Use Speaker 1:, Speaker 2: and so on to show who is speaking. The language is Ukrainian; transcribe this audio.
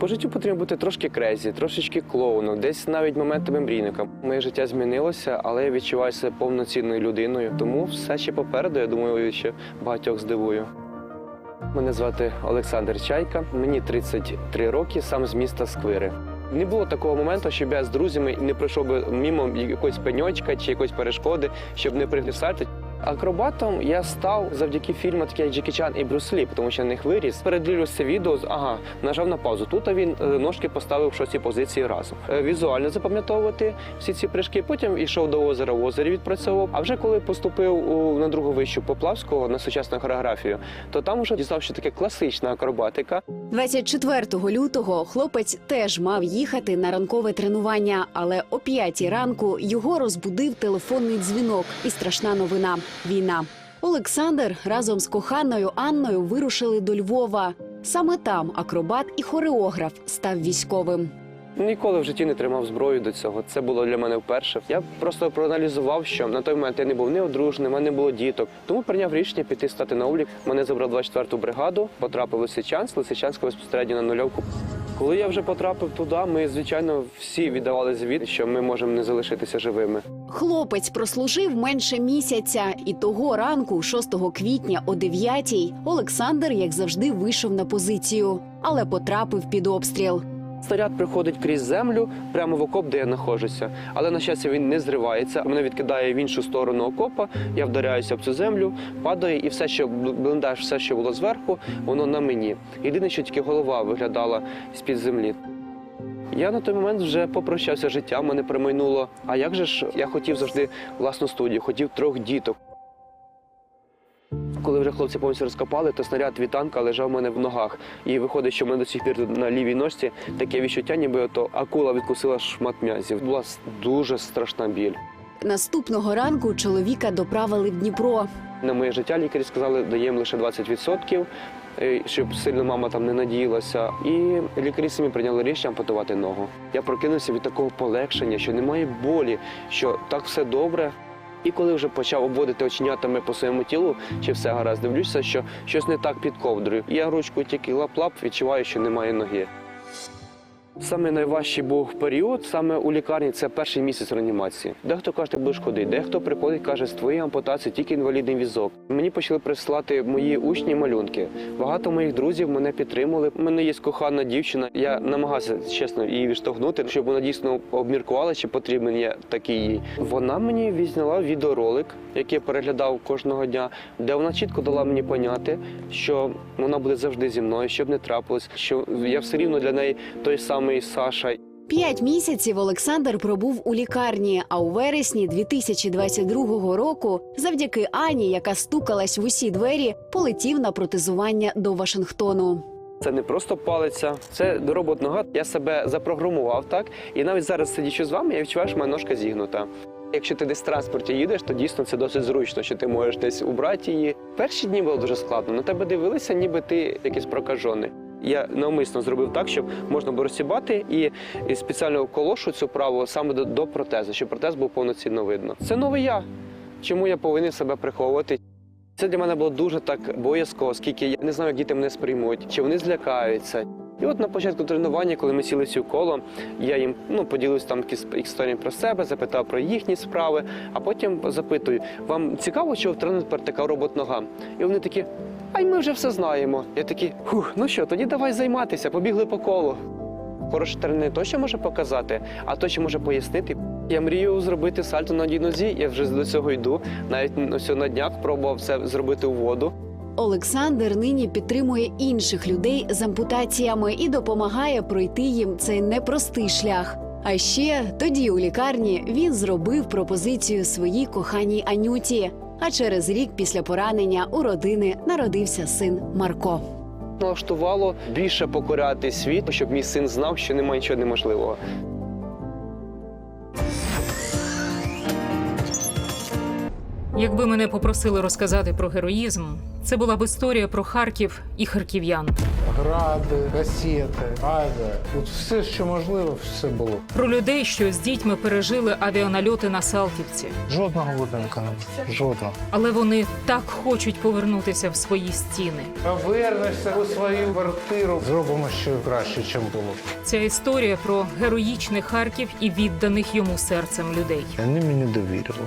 Speaker 1: По життю потрібно бути трошки крезі, трошечки клоуном, десь навіть моментами мрійника. Моє життя змінилося, але я відчуваю себе повноцінною людиною. Тому все ще попереду. Я думаю, ще багатьох здивую. Мене звати Олександр Чайка, мені 33 роки, сам з міста Сквири. Не було такого моменту, щоб я з друзями не пройшов би мимо якоїсь пеньочка чи якоїсь перешкоди, щоб не пригрісати. Акробатом я став завдяки фільму такі як Джекі Чан і Брюс Лі, тому що на них виріс. Передивлюся відео, з- ага, нажав на паузу. Тут він е, ножки поставив в шостій позиції разом. Е, Візуально запам'ятовувати всі ці прыжки. Потім йшов до озера, в озері відпрацьовував. А вже коли поступив у, на другу вищу Поплавського на сучасну хореографію, то там вже дізнав, що таке класична акробатика.
Speaker 2: 24 лютого хлопець теж мав їхати на ранкове тренування, але о 5 ранку його розбудив телефонний дзвінок і страшна новина війна. Олександр разом з коханою Анною вирушили до Львова. Саме там акробат і хореограф став військовим.
Speaker 1: Ніколи в житті не тримав зброю до цього. Це було для мене вперше. Я просто проаналізував, що на той момент я не був не одружений, мене не було діток. Тому прийняв рішення піти стати на облік. Мене забрав 24-ту бригаду, потрапив Лисичанськ, Лисичанська безпосередньо на нульовку. Коли я вже потрапив туди, ми звичайно всі віддавали звіт, що ми можемо не залишитися живими.
Speaker 2: Хлопець прослужив менше місяця, і того ранку, 6 квітня о 9-й, Олександр, як завжди, вийшов на позицію, але потрапив під обстріл.
Speaker 1: Снаряд приходить крізь землю прямо в окоп, де я знаходжуся. Але на щастя він не зривається. Мене відкидає в іншу сторону окопа. Я вдаряюся об цю землю, падаю, і все, що бліндаж, все, що було зверху, воно на мені. Єдине, що тільки голова виглядала з-під землі. Я на той момент вже попрощався з життям, мене промайнуло. А як же ж я хотів завжди власну студію, хотів трьох діток. Коли вже хлопці повністю розкопали, то снаряд від танка лежав у мене в ногах. І виходить, що в мене до сих пір на лівій ножці таке відчуття, ніби ото акула відкусила шмат м'язів. Була дуже страшна біль.
Speaker 2: Наступного ранку чоловіка доправили в Дніпро.
Speaker 1: На моє життя лікарі сказали, даємо лише 20%, е, щоб сильно мама там не надіялася. І лікарі самі прийняли рішення ампутувати ногу. Я прокинувся від такого полегшення, що немає болі, що так все добре. І коли вже почав обводити оченятами по своєму тілу, чи все гаразд, дивлюся, що щось не так під ковдрою. Я ручку тільки лап-лап, відчуваю, що немає ноги. Саме найважчий був період саме у лікарні це перший місяць реанімації. Дехто каже, ти будеш ходити, дехто приходить, каже, з твоєї ампутації тільки інвалідний візок. Мені почали присилати мої учні малюнки. Багато моїх друзів мене підтримували. У мене є кохана дівчина. Я намагався чесно її відштовхнути, щоб вона дійсно обміркувала, чи потрібен я такий їй. Вона мені відзняла відеоролик, який я переглядав кожного дня, де вона чітко дала мені поняти, що вона буде завжди зі мною, щоб не трапилось, що я все рівно для неї той самий Саша.
Speaker 2: П'ять місяців Олександр пробув у лікарні. А у вересні 2022 року, завдяки Ані, яка стукалась в усі двері, полетів на протезування до Вашингтону.
Speaker 1: Це не просто палиця, це робот нога. Я себе запрограмував так. І навіть зараз сидячи з вами, я відчуваю, що моя ножка зігнута. Якщо ти десь в транспорті їдеш, то дійсно це досить зручно, що ти можеш десь убрати її. Перші дні було дуже складно. На тебе дивилися, ніби ти якийсь прокажений. Я навмисно зробив так, щоб можна було розсібати і, і спеціально колошу цю праву саме до, до протезу, щоб протез був повноцінно видно. Це новий я. Чому я повинен себе приховувати? Це для мене було дуже так боязко, оскільки я не знаю, як діти мене сприймуть, чи вони злякаються. І от на початку тренування, коли ми сіли у коло, я їм ну, поділився там історіями про себе, запитав про їхні справи, а потім запитую: вам цікаво, що в тренер тепер така робот-нога? І вони такі, а й ми вже все знаємо. Я такий, хух, ну що, тоді давай займатися, побігли по колу. Хороший тренер не то, що може показати, а то, що може пояснити. Я мрію зробити сальто на одній нозі. Я вже до цього йду. Навіть ось на днях пробував це зробити у воду.
Speaker 2: Олександр нині підтримує інших людей з ампутаціями і допомагає пройти їм цей непростий шлях. А ще тоді у лікарні він зробив пропозицію своїй коханій Анюті. А через рік після поранення у родини народився син Марко.
Speaker 1: Налаштувало більше покоряти світ, щоб мій син знав, що немає нічого неможливого.
Speaker 3: Якби мене попросили розказати про героїзм, це була б історія про Харків і харків'ян.
Speaker 4: Гради, касети, авіа. От все, що можливо, все було.
Speaker 3: про людей, що з дітьми пережили авіанальоти на Салтівці.
Speaker 4: Жодного будинку не було. Жодного.
Speaker 3: Але вони так хочуть повернутися в свої стіни.
Speaker 4: Повернешся у свою квартиру. Зробимо ще краще, ніж було.
Speaker 3: Ця історія про героїчний Харків і відданих йому серцем людей.
Speaker 4: Вони мені довірили.